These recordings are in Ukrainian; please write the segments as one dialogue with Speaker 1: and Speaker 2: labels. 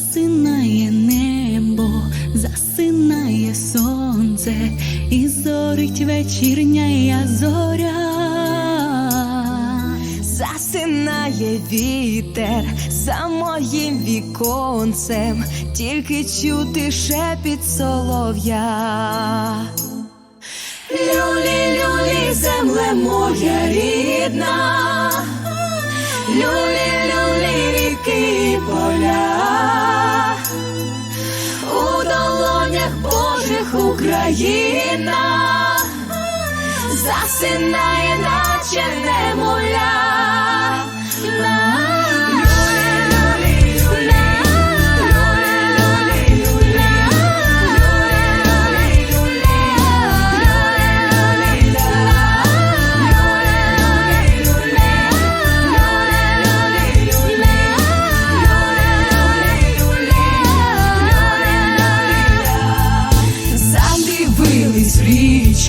Speaker 1: засинає небо, засинає сонце, і зорить вечірня зоря,
Speaker 2: засинає вітер за моїм віконцем, тільки чути шепіт солов'я. Люлі, люлі, земле моя рідна. Люлі, люлі, ріки поля. Україна засинає, наче немоля.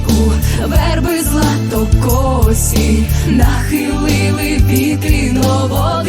Speaker 2: Річку, верби златокосі, нахилили вітрі нової.